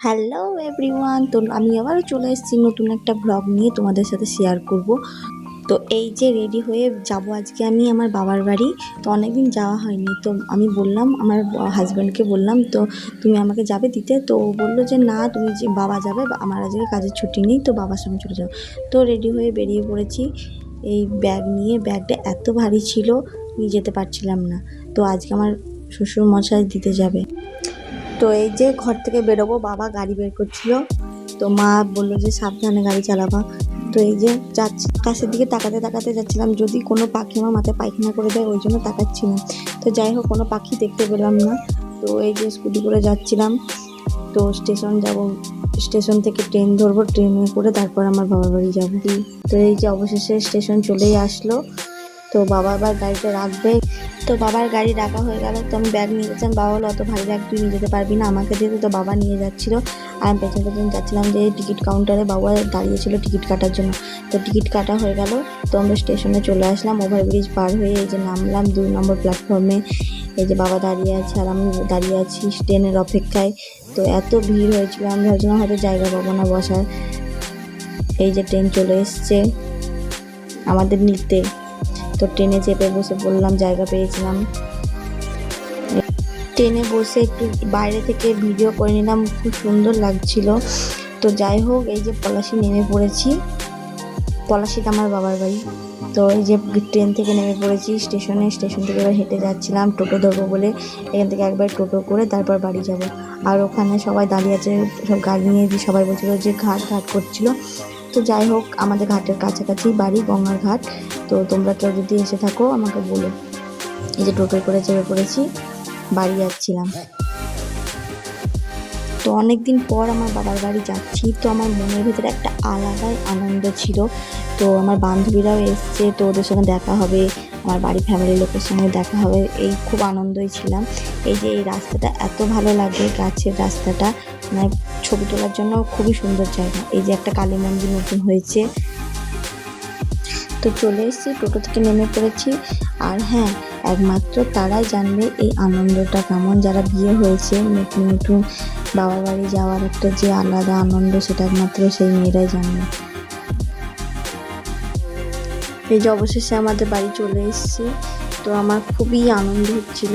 Hello everyone তো আমি আবারও চলে এসেছি নতুন একটা ব্লগ নিয়ে তোমাদের সাথে শেয়ার করব। তো এই যে রেডি হয়ে যাব আজকে আমি আমার বাবার বাড়ি। তো অনেকদিন যাওয়া হয়নি, তো আমি বললাম, আমার হাজব্যান্ডকে বললাম, তো তুমি আমাকে যাবে দিতে? তো ও বলল যে, না, তুমি যে বাবা যাবে, আমার আজকে কাজের ছুটি নেই, তো বাবার সঙ্গে চলে যাও। তো রেডি হয়ে বেরিয়ে পড়েছি। এই ব্যাগ নিয়ে ব্যাগটা এত ভারী ছিল নিয়ে যেতে পারছিলাম না। তো আজকে আমার শ্বশুর মশাই দিতে যাবে। তো এই যে ঘর থেকে বেরোবো, বাবা গাড়ি বের করছিল। তো মা বলল যে সাবধানে গাড়ি চালাবা। তো এই যে যাচ্ছি, কাছের দিকে তাকাতে তাকাতে যাচ্ছিলাম। যদি কোনো পাখি আমার মাথায় পায়খানা করে দেয়, ওই জন্য তাকাচ্ছিলাম তো যাই হোক, কোনো পাখি দেখতে পেলাম না। তো এই যে স্কুটি করে যাচ্ছিলাম। তো স্টেশন যাব, স্টেশন থেকে ট্রেন ধরবো, ট্রেনে করে তারপর আমার বাবার বাড়ি যাব। তো এই যে অবশেষে স্টেশন চলেই আসলো। তো বাবা আবার গাড়িটা রাখবে। তো বাবার গাড়ি রাখা হয়ে গেল, তো আমি ব্যাগ নিয়ে যাচ্ছিলাম বাবা বলো অত ভারী ব্যাগ তুই নিয়ে যেতে পারবি না, আমাকে দিয়ে তো বাবা নিয়ে যাচ্ছিল। আর আমি পেছন পেছন যাচ্ছিলাম যে টিকিট কাউন্টারে বাবা দাঁড়িয়েছিল টিকিট কাটার জন্য। তো টিকিট কাটা হয়ে গেল, তো আমরা স্টেশনে চলে আসলাম। ওভারব্রিজ পার হয়ে এই যে নামলাম দুই নম্বর প্ল্যাটফর্মে এই যে বাবা দাঁড়িয়ে আছে আর আমি দাঁড়িয়ে আছি ট্রেনের অপেক্ষায়। তো এত ভিড় হয়েছিল, আমি ভাবছিলাম হয়তো জায়গা পাবো না বসার। এই যে ট্রেন চলে এসছে আমাদের নিতে। তো ট্রেনে চেপে বসে বললাম, জায়গা পেয়েছিলাম। ট্রেনে বসে একটু বাইরে থেকে ভিডিও করে নিলাম, খুব সুন্দর লাগছিল। তো যাই হোক, এই যে পলাশি নেমে পড়েছি। পলাশিতে আমার বাবার বাড়ি। তো এই যে ট্রেন থেকে নেমে পড়েছি, স্টেশনে, স্টেশন থেকে এবার হেঁটে যাচ্ছিলাম টোটো ধরবো বলে। এখান থেকে একবার টোটো করে তারপর বাড়ি যাব। আর ওখানে সবাই দাঁড়িয়ে আছে, সব গাড়ি নিয়ে সবাই বলছিল যে ঘাট ঘাট করছিল। তো যাই হোক, আমাদের ঘাটের কাছাকাছি বাড়ি, গঙ্গার ঘাট। তো তোমরা কেউ যদি এসে থাকো, আমাকে বলো। এই যে টোটোয় করে চেপে পড়েছি, বাড়ি যাচ্ছিলাম। তো অনেক দিন পর আমার বাবার বাড়ি যাচ্ছি। তো আমার মনের ভিতরে একটা আলাদাই আনন্দ ছিল। তো আমার বান্ধবীরাও এসছে, তো ওদের সঙ্গে দেখা হবে, আমার বাড়ির ফ্যামিলির লোকের সঙ্গে দেখা হবে, এই খুব আনন্দই ছিলাম। এই যে এই রাস্তাটা এত ভালো লাগে, গাছের রাস্তাটা মানে ছবি তোলার জন্য খুবই সুন্দর জায়গা। এই যে একটা কালী মন্দির নতুন হয়েছে। তো চলে এসেছি, টোটো থেকে নেমে পড়েছি। আর হ্যাঁ একমাত্র তারাই জানবে এই আনন্দটা কেমন, যারা বিয়ে হয়েছে, নতুন নতুন বাবার বাড়ি যাওয়ার একটা যে আলাদা আনন্দ, সেটা একমাত্র সেই মেয়েরাই জানবে। এই যে অবশেষে আমাদের বাড়ি চলে এসেছি। তো আমার খুবই আনন্দ হচ্ছিল।